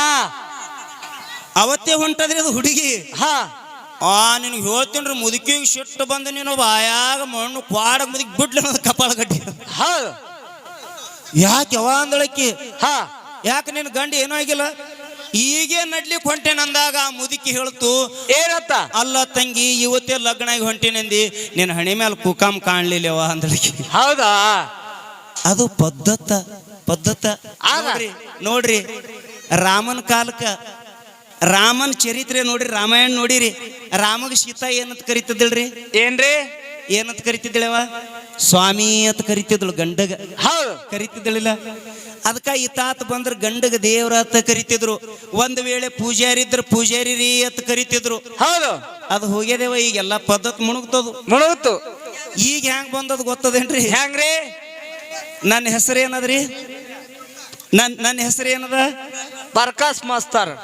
S1: ಅವತ್ತೇ ಹೊಂಟದ್ರಿ ಅದು ಹುಡುಗಿ.
S2: ಹಾ.
S1: ಆ ನಿನಗೆ ಹೇಳ್ತೀನಿ ಮುದುಕಿಗೆ ಸಿಟ್ಟು ಬಂದು ನೀನು ಬಾಯಾಗ ಮಣ್ಣು ಕ್ವಾಡ ಮುದುಕಿ ಬಿಡ್ಲಿ ಅನ್ನೋದು ಕಪಾಳ ಕಟ್ಟಿ
S2: ಹೌದು
S1: ಯಾಕೆ ಯಾವ ಅಂದಳಕ್ಕಿ
S2: ಹಾ.
S1: ಯಾಕೆ ನಿನ್ನ ಗಂಡ ಏನೂ ಆಗಿಲ್ಲ? ಈಗೇ ನಡ್ಲಿಕ್ಕೆ ಹೊಂಟೇನೆ ಅಂದಾಗ ಆ ಮುದುಕಿ ಹೇಳ್ತು
S2: ಏನತ್ತ?
S1: ಅಲ್ಲ ತಂಗಿ ಇವತ್ತೇ ಲಗ್ನ ಹೊಂಟೇನೆಂದಿ ನಿನ್ನ ಹಣೆ ಮೇಲೆ ಕುಕಾಮ್ ಕಾಣ್ಲಿಲ್ಲವ ಅಂದಳಕ್ಕಿ
S2: ಹೌದಾ?
S1: ಅದು ಪದ್ಧತ ಪದ್ಧತ.
S2: ಆಗ್ರಿ
S1: ನೋಡ್ರಿ ನೋಡ್ರಿ ರಾಮನ ಕಾಲಕ್ಕ ರಾಮನ್ ಚರಿತ್ರೆ ನೋಡ್ರಿ ರಾಮಾಯಣ ನೋಡಿರಿ ರಾಮಗ ಸೀತಾ ಏನಂತ ಕರಿತಿದ್ದಳ್ರಿ
S2: ಏನ್ರಿ?
S1: ಏನಂತ ಕರಿತಿದ್ದಳವ? ಸ್ವಾಮಿ ಅಂತ ಕರಿತಿದ್ಳು ಗಂಡಗ.
S2: ಹೌದು.
S1: ಕರಿತಿದ್ದಳಿಲ್ಲ? ಅದಕ್ಕ ಈ ತಾತ ಬಂದ್ರ ಗಂಡಗ ದೇವ್ರ ಅಂತ ಕರಿತಿದ್ರು. ಒಂದ್ ವೇಳೆ ಪೂಜಾರಿ ಇದ್ರ ಪೂಜಾರಿ ರೀ ಅಂತ ಕರಿತಿದ್ರು.
S2: ಹೌದು.
S1: ಅದು ಹೋಗ್ಯದೇವ ಈಗೆಲ್ಲ ಪದ್ಧತಿ ಮುಣುಗ್ತದು.
S2: ಮುಳುಗುತ್ತು
S1: ಈಗ ಹೆಂಗ್ ಬಂದದ್ ಗೊತ್ತದೇನ್ರಿ?
S2: ಹೆಂಗ್ರಿ?
S1: ನನ್ನ ಹೆಸರು ಏನದ್ರಿ? ನನ್ ನನ್ನ ಹೆಸರು ಏನದ?
S2: ಪ್ರಕಾಶ್ ಮಾಸ್ತರ್.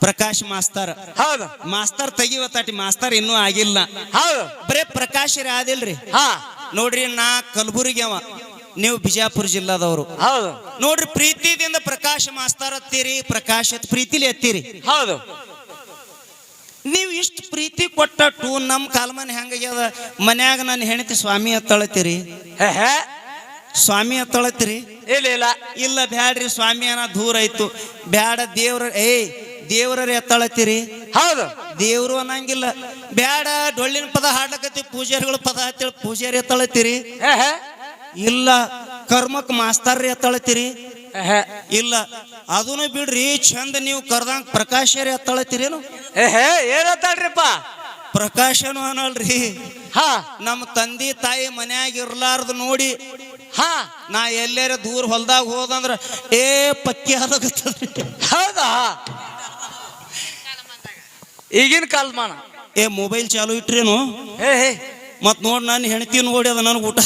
S1: ಪ್ರಕಾಶ್ ಮಾಸ್ತರ್.
S2: ಹೌದು.
S1: ಮಾಸ್ತರ್ ತೆಗಿವ ತಾಟಿ ಮಾಸ್ತರ್ ಇನ್ನೂ ಆಗಿಲ್ಲ.
S2: ಹೌದು.
S1: ಬರೇ ಪ್ರಕಾಶ್ ರೀ ಆದಿಲ್ರಿ.
S2: ಹಾ.
S1: ನೋಡ್ರಿ ನಾ ಕಲಬುರ್ಗಿ ಅವ. ನೀವು ಬಿಜಾಪುರ ಜಿಲ್ಲಾದವರು.
S2: ಹೌದು.
S1: ನೋಡ್ರಿ ಪ್ರೀತಿದಿಂದ ಪ್ರಕಾಶ ಮಾಸ್ತಾರ ಹತ್ತೀರಿ ಪ್ರಕಾಶ್ ಅತ್ ಪ್ರೀತಿಲಿ ಎತ್ತೀರಿ.
S2: ಹೌದು.
S1: ನೀವು ಇಷ್ಟು ಪ್ರೀತಿ ಕೊಟ್ಟ ಟೂ ನಮ್ಮ ಕಾಲ್ಮನ್ ಹೆಂಗಾಗ್ಯದ? ಮನ್ಯಾಗ ನನ್ನ ಹೆಣತಿ ಸ್ವಾಮಿ ಹತ್ತಳತ್ತೀರಿ. ಸ್ವಾಮಿ ಹತ್ತಳತ್ತೀರಿ?
S2: ಇಲ್ಲ ಇಲ್ಲ.
S1: ಇಲ್ಲ ಬ್ಯಾಡ್ರಿ ಸ್ವಾಮಿ ಅನ್ನ ದೂರ ಆಯ್ತು. ಬ್ಯಾಡ ದೇವ್ರ ಏಯ್ ದೇವ್ರ ಎತ್ತಳತ್ತೀರಿ
S2: ಹೌದು.
S1: ದೇವ್ರು ಅನ್ನಂಗಿಲ್ಲ. ಬ್ಯಾಡ ಡೊಳ್ಳಿನ ಪದ ಹಾಡ್ಲಕತ್ತಿ ಪೂಜಾರಿಗಳ ಪದ ಹತ್ತೇಳಿ ಪೂಜಾರಿ ಎತ್ತಳತ್ತೀರಿ ಇಲ್ಲ ಕರ್ಮಕ್ ಮಾಸ್ತರ್ ಎತ್ತಳತ್ತೀರಿ ಇಲ್ಲ. ಅದನ್ನು ಬಿಡ್ರಿ ಚಂದ ನೀವು ಕರ್ದಂಗ್ ಪ್ರಕಾಶರಿ ಎತ್ತಳತ್ತೀರೇನು
S2: ಹೇ ಹೇ ಏನತ್ತಾಳ್ರಿಪ್ಪ
S1: ಪ್ರಕಾಶನು ಅನ್ನಲ್ರಿ
S2: ಹಾ.
S1: ನಮ್ಮ ತಂದೆ ತಾಯಿ ಮನ್ಯಾಗ ಇರ್ಲಾರ್ದು ನೋಡಿ.
S2: ಹಾ.
S1: ನಾ ಎಲ್ಲರ ದೂರ ಹೊಲ್ದಾಗ ಹೋದಂದ್ರ ಏ ಪಕ್ಕಿ ಆದಾಗತ್ತದ್ರಿ
S2: ಹೌದಾ? ಈಗಿನ ಕಾಲಮಾನ
S1: ಏ ಮೊಬೈಲ್ ಚಾಲು ಇಟ್ರೇನು?
S2: ಏ ಹೇ
S1: ಮತ್ ನೋಡ್ ನನ್ನ ಹೆಂಡತಿ ನೋಡಿ ಅದ ನನಗೆ ಊಟ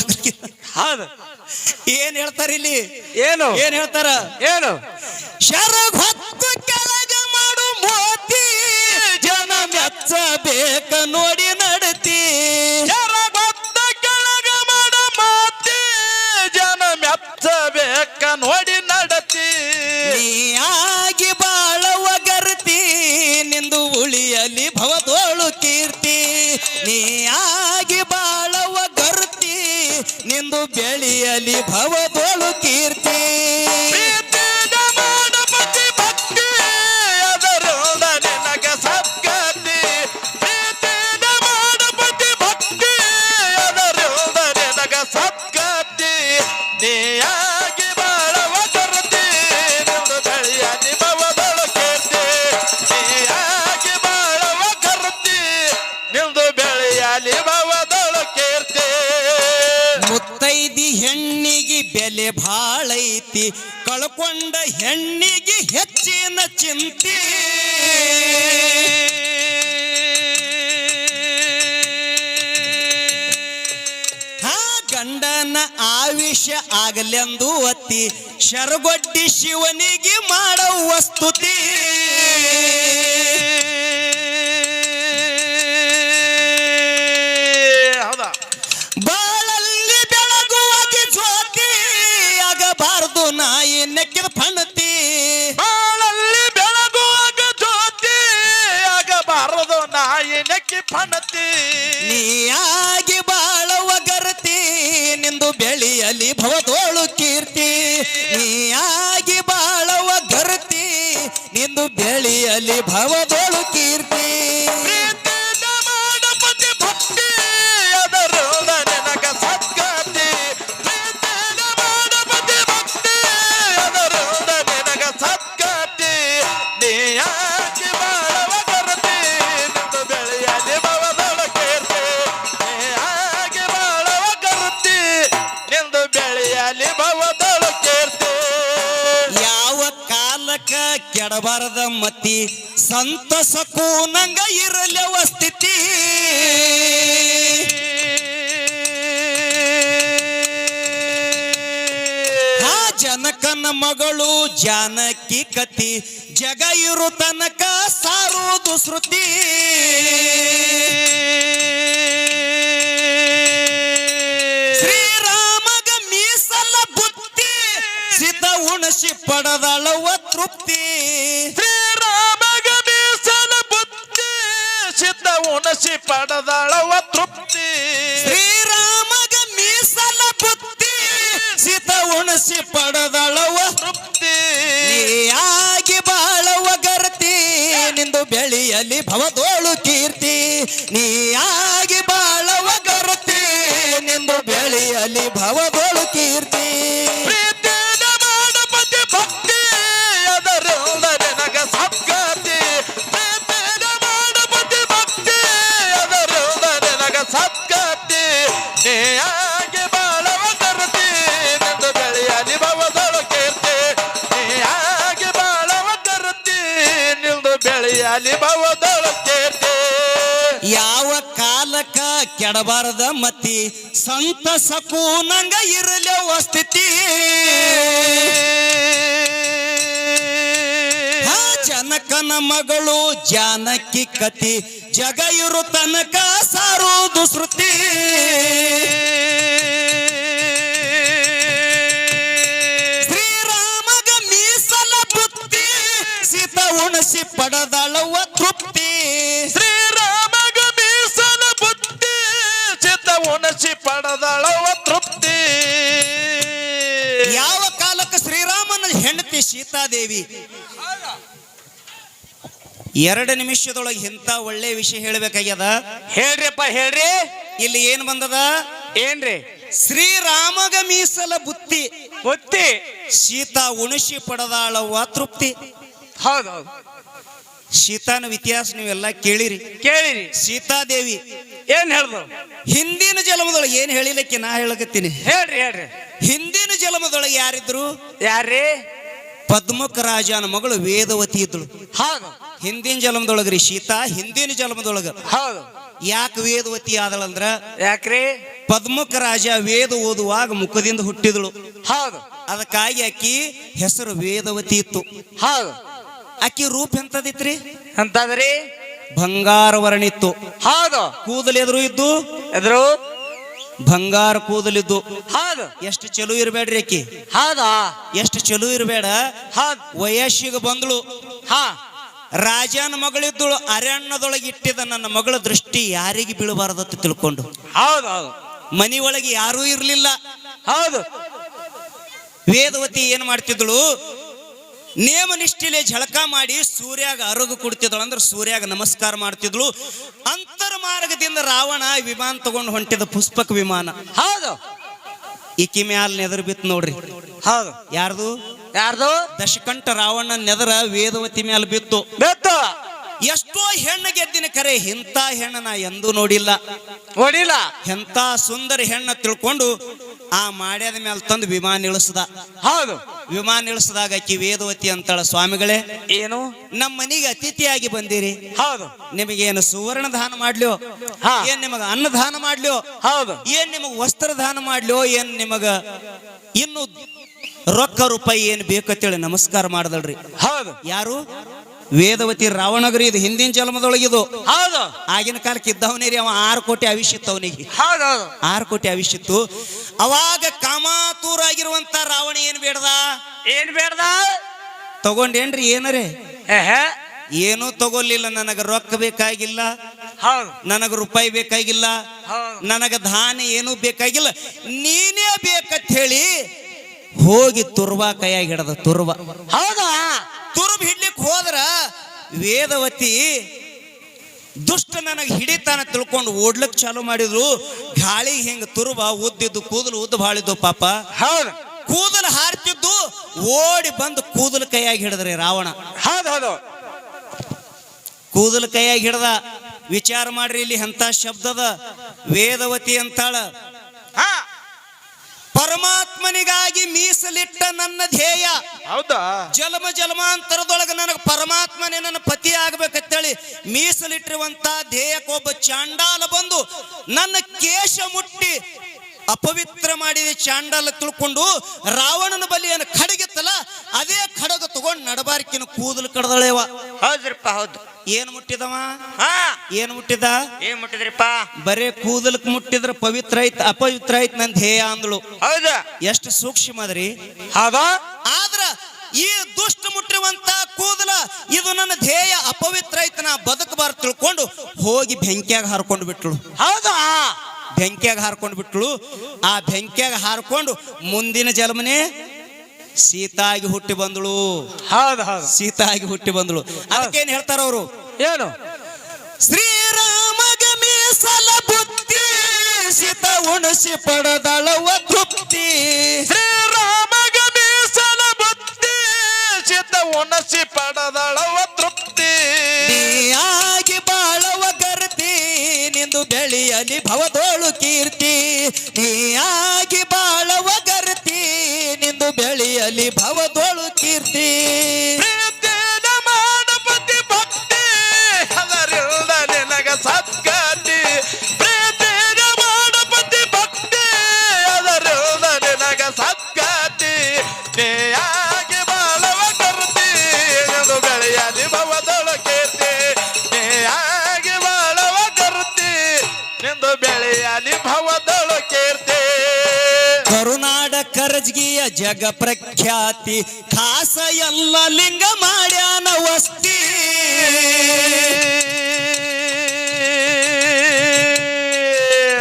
S2: ಹೌದು.
S1: ಏನ್ ಹೇಳ್ತಾರ ಇಲ್ಲಿ?
S2: ಏನು?
S1: ಏನ್ ಹೇಳ್ತಾರ?
S2: ಏನು?
S1: ಶರಗ್ ಹೊತ್ತು ಕೆಳಗ ಮಾಡು ಮೋತಿ ಜನ ಮೆಚ್ಚಬೇಕ ನೋಡಿ ನಡತಿ. ಚಿಂತೆ. ಹಾ ಗಂಡನ ಆವಿಷ ಆಗಲೆಂದು ಒತ್ತಿ ಶರಗೊಡ್ಡಿ ಶಿವನಿಗೆ ಮಾಡೋ ಸ್ತುತಿ ನೀಯಾಗಿ ಬಾಳುವ ಗರ್ತಿ ನಿಂದು ಬೆಳೆಯಲಿ ಭವತೋಳು ಕೀರ್ತಿ. ನೀಯಾಗಿ ಬಾಳುವ ಗರ್ತಿ ನಿಂದು ಬೆಳೆಯಲಿ ಭವದೋಳು ಕೀರ್ತಿ. ಕೆಡಬಾರದ ಮತಿ ಸಂತಸಕ್ಕೂ ನಂಗ ಇರಲವ ಸ್ಥಿತಿ. ಆ ಜನಕನ ಮಗಳು ಜಾನಕಿ ಕತಿ, ಜಗ ಇರು ತನಕ ಸಾರುವುದು ಶ್ರುತಿ. ಶ್ರೀರಾಮಗ ಮೀಸಲ ಬುತ್ತಿ, ಸಿದ್ಧ ಉಣಸಿ ಪಡದಳವ ತೃಪ್ತಿ.
S3: ಉಣಸಿ ಪಡದಳವ ತೃಪ್ತಿ.
S1: ಶ್ರೀರಾಮಗ ಮೀಸಲ ಬುತ್ತಿ ಸೀತ ಉಣಸಿ ಪಡದಳವ
S3: ತೃಪ್ತಿ.
S1: ಆಗಿ ಬಾಳವ ಗರ್ತಿ ನಿಂದು ಬೆಳೆಯಲಿ ಭವದೋಳು ಕೀರ್ತಿ. ನೀಯಾಗಿ ಬಾಳವ ಗರ್ತಿ ನಿಂದು ಬೆಳೆಯಲಿ ಭವದೋಳು ಕೀರ್ತಿ. ಕೆಡಬಾರದ ಮತಿ ಸಂತ ಸಕೂನಂಗ ಇರಲಿ ಸ್ಥಿತಿ. ಜನಕನ ಮಗಳು ಜಾನಕಿ ಕತಿ, ಜಗ ಇರು ತನಕ ಸಾರುವುದು ಶ್ರುತಿ. ಶ್ರೀರಾಮಗ ಮೀಸಲ ಬುತ್ತಿ, ಸೀತ ಉಣಸಿ ಪಡದಳವ ತೃಪ್ತಿ.
S3: ಶ್ರೀರಾಮಗ ಉಣಸಿ ಪಡೆದಳವ ತೃಪ್ತಿ.
S1: ಯಾವ ಕಾಲಕ್ಕೆ ಶ್ರೀರಾಮನ ಹೆಂಡತಿ ಸೀತಾದೇವಿ? ಎರಡು ನಿಮಿಷದೊಳಗೆ ಇಂಥ ಒಳ್ಳೆ ವಿಷಯ ಹೇಳಬೇಕಾಗ್ಯದ?
S2: ಹೇಳ್ರಿಪ್ಪ ಹೇಳ್ರಿ.
S1: ಇಲ್ಲಿ ಏನ್ ಬಂದದ?
S2: ಏನ್ರಿ?
S1: ಶ್ರೀರಾಮಗ ಮೀಸಲ ಬುತ್ತಿ.
S2: ಬುತ್ತಿ.
S1: ಸೀತಾ ಉಣಿಸಿ ಪಡೆದಾಳವ್ವ ತೃಪ್ತಿ.
S2: ಹೌದೌದು. ಹೌದು
S1: ಸೀತಾನ ಇತಿಹಾಸ ನೀವೆಲ್ಲ ಕೇಳಿರಿ.
S2: ಕೇಳಿರಿ.
S1: ಸೀತಾದೇವಿ
S2: ಏನ್ ಹೇಳ್ದು
S1: ಹಿಂದಿನ ಜನ್ಮದೊಳಗೆ ಏನ್ ಹೇಳಿಲಕ್ಕೆ ನಾ ಹೇಳಕತ್ತೀನಿ?
S2: ಹೇಳ್ರಿ ಹೇಳ್ರಿ.
S1: ಹಿಂದಿನ ಜನ್ಮದೊಳಗೆ ಯಾರಿದ್ರು?
S2: ಯಾರ್ರಿ?
S1: ಪದ್ಮಕ ರಾಜನ ಮಗಳು ವೇದವತಿ ಇದ್ಳು.
S2: ಹೌದು.
S1: ಹಿಂದಿನ ಜನ್ಮದೊಳಗ್ರಿ ಸೀತಾ ಹಿಂದಿನ ಜನ್ಮದೊಳಗ.
S2: ಹೌದು.
S1: ಯಾಕೆ ವೇದವತಿ ಆದಳಂದ್ರ?
S2: ಯಾಕ್ರಿ?
S1: ಪದ್ಮಕ ರಾಜ ವೇದ ಓದುವಾಗ ಮುಖದಿಂದ ಹುಟ್ಟಿದಳು.
S2: ಹೌದು.
S1: ಅದಕ್ಕಾಗಿ ಅಕ್ಕಿ ಹೆಸರು ವೇದವತಿ ಇತ್ತು.
S2: ಹೌದು.
S1: ಆಕಿ ರೂಪ ಎಂತದಿತ್ರಿ?
S2: ಅಂತಂದ್ರಿ
S1: ಬಂಗಾರ ವರ್ಣಿತ್ತು.
S2: ಹೌದು.
S1: ಕೂದಲು ಎದುರು ಇದ್ದು?
S2: ಎದುರು?
S1: ಬಂಗಾರ ಕೂದಲಿದ್ದು.
S2: ಹೌದು.
S1: ಎಷ್ಟು ಚಲೋ ಇರಬೇಡ್ರಿ ಆಕಿ
S2: ಹೌದಾ?
S1: ಎಷ್ಟು ಚಲೋ ಇರಬೇಡ.
S2: ಹೌದು.
S1: ವಯಸ್ಸಿಗೆ ಬಂದ್ಳು.
S2: ಹಾ.
S1: ರಾಜನ ಮಗಳಿದ್ದಳು ಅರಣ್ಯದೊಳಗೆ ಇಟ್ಟಿದ ನನ್ನ ಮಗಳ ದೃಷ್ಟಿ ಯಾರಿಗೆ ಅಂತ ತಿಳ್ಕೊಂಡು.
S2: ಹೌದು ಹೌದು.
S1: ಮನಿ ಒಳಗೆ ಯಾರೂ ಇರಲಿಲ್ಲ.
S2: ಹೌದು.
S1: ವೇದವತಿ ಏನ್ ಮಾಡ್ತಿದ್ಳು ನೇಮ ನಿಷ್ಠಿಲೆ ಝಳಕ ಮಾಡಿ ಸೂರ್ಯಾಗ ಅರಗು ಕೊಡ್ತಿದ್ಳು ಅಂದ್ರೆ ಸೂರ್ಯಾಗ ನಮಸ್ಕಾರ ಮಾಡ್ತಿದ್ಳು ಅಂತರ್ಮಾರ್ಗದಿಂದ ರಾವಣ ವಿಮಾನ ತಗೊಂಡು ಹೊಂಟಿದ ಪುಷ್ಪಕ ವಿಮಾನ.
S2: ಹೌದು.
S1: ಈಕಿ ಮ್ಯಾಲ ನೆದರ್ ಬಿತ್ತು ನೋಡ್ರಿ.
S2: ಹೌದು.
S1: ಯಾರ್ದು?
S2: ಯಾರ್ದು?
S1: ದಶಕಂಠ ರಾವಣ ನೆದರ ವೇದವತಿ ಮ್ಯಾಲ ಬಿತ್ತು.
S2: ಬಿತ್ತು.
S1: ಎಷ್ಟೋ ಹೆಣ್ಣು ಗೆದ್ದಿನ ಕರೆ ಇಂಥ ಹೆಣ್ಣ ನಾ ಎಂದೂ ನೋಡಿಲ್ಲ.
S2: ನೋಡಿಲ್ಲ.
S1: ಎಂಥ ಸುಂದರ ಹೆಣ್ಣ ತಿಳ್ಕೊಂಡು ಆ ಮಾಡ್ಯಾದ ಮೇಲೆ ತಂದು ವಿಮಾನ ಇಳಿಸ್ದ.
S2: ಹೌದು.
S1: ವಿಮಾನ ನಿಲ್ಸದಾಗ ಆಕಿ ವೇದವತಿ ಅಂತಾಳ ಸ್ವಾಮಿಗಳೇ.
S2: ಏನು?
S1: ನಮ್ಮ ಮನೆಗೆ ಅತಿಥಿಯಾಗಿ ಬಂದಿರಿ.
S2: ಹೌದು.
S1: ನಿಮಗೇನು ಸುವರ್ಣ ದಾನ
S2: ಮಾಡ್ಲೋ.
S1: ಏನ್ ನಿಮಗ ಅನ್ನ ದಾನ ಮಾಡ್ಲೋ
S2: ಹೌದು.
S1: ಏನ್ ನಿಮಗ ವಸ್ತ್ರ ದಾನ ಮಾಡ್ಲೋ ಏನ್ ನಿಮಗ ಇನ್ನು ರೊಕ್ಕ ರೂಪಾಯಿ ಏನ್ ಬೇಕಂತೇಳಿ ನಮಸ್ಕಾರ ಮಾಡ್ದಳ್ರಿ
S2: ಹೌದು.
S1: ಯಾರು? ವೇದವತಿ ರಾವಣಗರಿ ಇದು ಹಿಂದಿನ ಜನ್ಮದೊಳಗಿದು.
S2: ಹೌದು.
S1: ಆಗಿನ ಕಾಲಕ್ಕೆ ಇದ್ದವನೇ ರೀ ಅವ ಆರು ಕೋಟಿ ಆವಿಷ್ಯತ್ತು ಅವನಿಗೆ. ಆರು ಕೋಟಿ ಆವಿಷ್ಯತ್ತು ಅವಾಗ ಕಾಮಾತೂರಾಗಿರುವಂತ ರಾವಣ ಏನ್ ಬೇಡದ?
S2: ಏನ್ ಬೇಡ್ದ?
S1: ತಗೊಂಡೇನ್ರಿ ಏನರೇ?
S2: ಏನು
S1: ಏನೂ ತಗೊಳ್ಳಿಲ್ಲ ನನಗ ರೊಕ್ಕ ಬೇಕಾಗಿಲ್ಲ. ನನಗ ರೂಪಾಯಿ ಬೇಕಾಗಿಲ್ಲ. ನನಗ ಧಾನ್ಯ ಏನೂ ಬೇಕಾಗಿಲ್ಲ. ನೀನೇ ಬೇಕಂತ ಹೇಳಿ ಹೋಗಿ ತುರ್ಬಾ ಕೈಯಾಗಿ ಹಿಡದ ತುರ್ವ.
S2: ಹೌದಾ?
S1: ತುರ್ಬ ಹಿಡ್ಲಿಕ್ಕೆ ಹೋದ್ರ ವೇದವತಿ ದುಷ್ಟ ನನಗೆ ಹಿಡಿತಾನ ತಿಳ್ಕೊಂಡು ಓಡ್ಲಕ್ ಚಾಲು ಮಾಡಿದ್ರು. ಗಾಳಿ ಹಿಂಗ ತುರುಬ ಉದ್ದಿದ್ದು ಕೂದಲು ಉದ್ದ ಬಾಳಿದ್ದು ಪಾಪ.
S2: ಹೌದು.
S1: ಕೂದಲು ಹಾರ್ತಿದ್ದು ಓಡಿ ಬಂದು ಕೂದಲು ಕೈಯಾಗಿ ಹಿಡಿದ್ರಿ ರಾವಣ.
S2: ಹೌದು ಹೌದು.
S1: ಕೂದಲು ಕೈಯಾಗಿ ಹಿಡ್ದ. ವಿಚಾರ ಮಾಡ್ರಿ ಇಲ್ಲಿ ಎಂತ ಶಬ್ದದ. ವೇದವತಿ ಅಂತಾಳ.
S2: ಹಾ.
S1: ಪರಮಾತ್ಮನಿಗಾಗಿ ಮೀಸಲಿಟ್ಟ ನನ್ನ ಧ್ಯೇಯ.
S3: ಹೌದಾ?
S1: ಜಲಮ ಜಲಮಾಂತರದೊಳಗೆ ನನಗೆ ಪರಮಾತ್ಮನೇ ನನ್ನ ಪತಿ ಆಗ್ಬೇಕಂತೇಳಿ ಮೀಸಲಿಟ್ಟಿರುವಂತ ಧ್ಯೇಯಕ್ಕೊಬ್ಬ ಚಾಂಡಾಲ ಬಂದು ನನ್ನ ಕೇಶ ಮುಟ್ಟಿ ಅಪವಿತ್ರ ಮಾಡಿದ ಚಾಂಡಾಲ ತಿಳ್ಕೊಂಡು ರಾವಣನ ಬಲಿಯನ್ನು ಖಡಗಿತ್ತಲ್ಲ ಅದೇ ಖಡಗ ತಗೊಂಡು ನಡಬಾರ್ಕಿನ ಕೂದಲು ಕಡ್ದಳೆವ.
S2: ಹೌದ್ರಿಪ್ಪ ಹೌದು.
S1: ಏನ್ ಮುಟ್ಟಿದವ?
S2: ಹಾ.
S1: ಏನ್ ಮುಟ್ಟಿದ?
S2: ಏನ್ ಮುಟ್ಟಿದ್ರಿಪ್ಪ?
S1: ಬರೇ ಕೂದಲಕ್ ಮುಟ್ಟಿದ್ರ ಪವಿತ್ರ ಐತ್ ಅಪವಿತ್ರ ಐತ್ ನನ್ ಧ್ಯೇಯ ಅಂದಳು.
S2: ಹೌದ.
S1: ಎಷ್ಟು ಸೂಕ್ಷ್ಮ ಅದ್ರಿ.
S2: ಹೌದಾ.
S1: ಆದ್ರ ಈ ದುಷ್ಟ ಮುಟ್ಟಿರುವಂತ ಕೂದಲ ಇದು ನನ್ನ ಧ್ಯೇಯ ಅಪವಿತ್ರ ಐತ ನಾ ಬದುಕಬಾರ್ದು ತಿಳ್ಕೊಂಡು ಹೋಗಿ ಬೆಂಕಿಯಾಗ ಹಾರ್ಕೊಂಡು ಬಿಟ್ಳು.
S2: ಹೌದಾ.
S1: ಬೆಂಕಿಯಾಗ ಹಾರ್ಕೊಂಡು ಬಿಟ್ಳು. ಆ ಬೆಂಕಿಯಾಗ ಹಾರ್ಕೊಂಡು ಮುಂದಿನ ಜನ್ಮನೆ ಸೀತಾಗಿ ಹುಟ್ಟಿ ಬಂದಳು.
S2: ಹೌದು ಹೌದು.
S1: ಸೀತಾಗಿ ಹುಟ್ಟಿ ಬಂದಳು. ಅದಕ್ಕೇನ್ ಹೇಳ್ತಾರ ಅವರು?
S2: ಏನು?
S1: ಶ್ರೀರಾಮಗ ಮೀಸಲ ಬುದ್ಧಿ ಸೀತ ಉಣಸಿ ಪಡೆದಳವ ತೃಪ್ತಿ.
S3: ಶ್ರೀರಾಮಗ ಮೀಸಲ ಬುದ್ಧಿ ಸೀತ ಉಣಸಿ ಪಡದಳವ ತೃಪ್ತಿ.
S1: ಆಗಿ ಬಾಳವ ಗರ್ತಿ ನಿಂದು ಬೆಳೆಯಲಿ ಭವದೋಳು ಕೀರ್ತಿ. ನೀ ಆಗಿ ಗರ್ತಿ ಕರಜ್ಗಿಯ ಜಗ ಪ್ರಖ್ಯಾತಿ ಖಾಸ ಎಲ್ಲ ಲಿಂಗ ಮಾಡ್ಯಾನ ವಸ್ತಿ.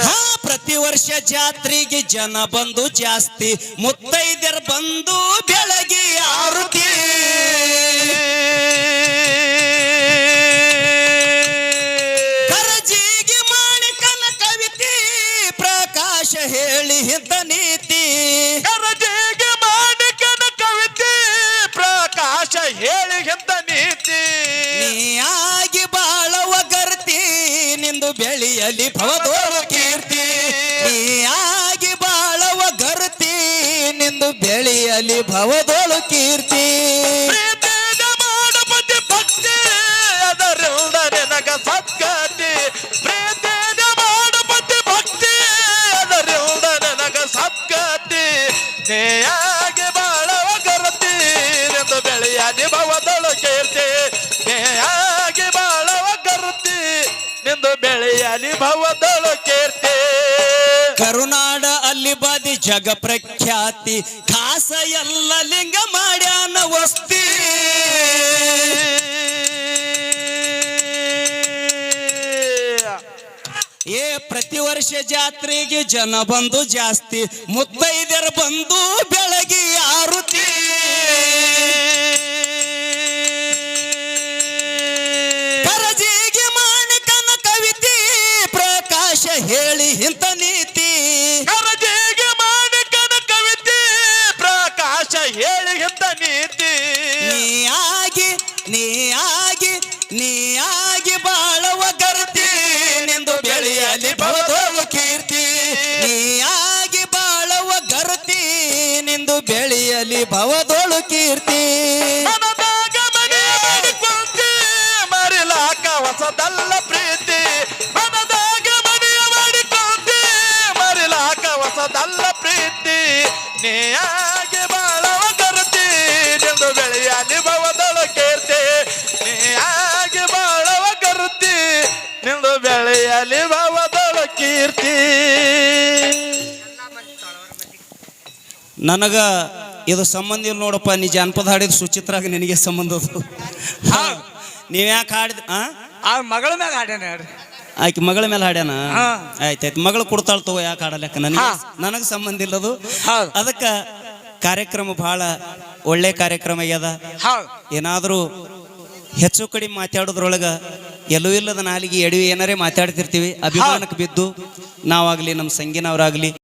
S1: ಹಾ, ಪ್ರತಿ ವರ್ಷ ಜಾತ್ರೆಗೆ ಜನ ಬಂದು ಜಾಸ್ತಿ ಮುತ್ತೈದರ ಬಂದು ಬೆಳಗಿ ಆರುತಿ.
S3: ಎಂದು ಕೀರ್ತಿ. ಭವದಳು ಕೀರ್ತಿ.
S1: ಕರುನಾಡ ಅಲ್ಲಿ ಬಾದಿ ಜಗ ಪ್ರಖ್ಯಾತಿ. ಖಾಸ ಎಲ್ಲ ಲಿಂಗ ಮಾಡ್ಯಾನ ವಸ್ತಿ. ಏ, ಪ್ರತಿ ವರ್ಷ ಜಾತ್ರೆಗೆ ಜನ ಬಂದು ಜಾಸ್ತಿ. ಮುತ್ತೈದರ ಬಂದು ಬೆಳಗ್ಗೆ ಯಾರು ಕರಜಿಗೆ ಮಾಣಿಕನ ಕವಿತೆ ಪ್ರಕಾಶ ಹೇಳಿ ಇಂತ ನೀತಿ. ನೀಯಾಗಿ ನೀಯಾಗಿ ನೀಯಾಗಿ ಬಾಳವ ಕರ್ತಿ. ನಿಂದು ಬೆಳೆಯಲಿ ಭವದೋಳು ಕೀರ್ತಿ. ನೀಯಾಗಿ ಬಾಳುವ ಗರ್ತಿ ನಿಂದು ಬೆಳೆಯಲಿ ಭವದೋಳು ಕೀರ್ತಿ.
S3: ಮರಿಲಾಕ ಹೊಸದಲ್ಲ ಪ್ರೀತಿ. ಮನದಾಗ ಮನೆಯ ಮಾಡಿಕೊಂಡೆ ಮರಿಲಾಕ ಹೊಸದಲ್ಲ ಪ್ರೀತಿ. ನೇಯಾಗಿ ಕೀರ್ತಿ.
S1: ನನಗ ಇದು ಸಂಬಂಧ ಇಲ್ಲ ನೋಡಪ್ಪ ನೀ ಜಾನಪದ ಹಾಡಿದ ಸುಚಿತ್ರಾಗ ನಿನಗೆ ಸಂಬಂಧ ಅದು. ನೀವ್ಯಾಕೆ ಹಾಡಿದ ಆ?
S2: ಮಗಳ ಮ್ಯಾಗ ಹಾಡ್ಯಾನ
S1: ಆಕೆ ಮಗಳ ಮೇಲೆ ಹಾಡ್ಯಾನ. ಆಯ್ತಾಯ್ತು ಮಗಳು ಕೊಡ್ತಾಳ ತಗೋ ಯಾಕೆ ಹಾಡಲಕ್ಕ ನನಗೆ. ನನಗೆ ಸಂಬಂಧ ಇಲ್ಲದು
S2: ಅದಕ್ಕೆ
S1: ಅದಕ್ಕ ಕಾರ್ಯಕ್ರಮ ಬಹಳ ಒಳ್ಳೆ ಕಾರ್ಯಕ್ರಮ ಆಗ್ಯದ. ಏನಾದರೂ ಹೆಚ್ಚು ಕಡಿಮೆ ಮಾತಾಡೋದ್ರೊಳಗ ಎಲ್ಲೂ ಇಲ್ಲದ ನಾಲಿಗೆ ಎಡವಿ ಏನಾರೇ ಮಾತಾಡ್ತಿರ್ತೀವಿ ಅಭಿಮಾನಕ್ಕೆ ಬಿದ್ದು ನಾವಾಗ್ಲಿ ನಮ್ಮ ಸಂಗಿನವರಾಗ್ಲಿ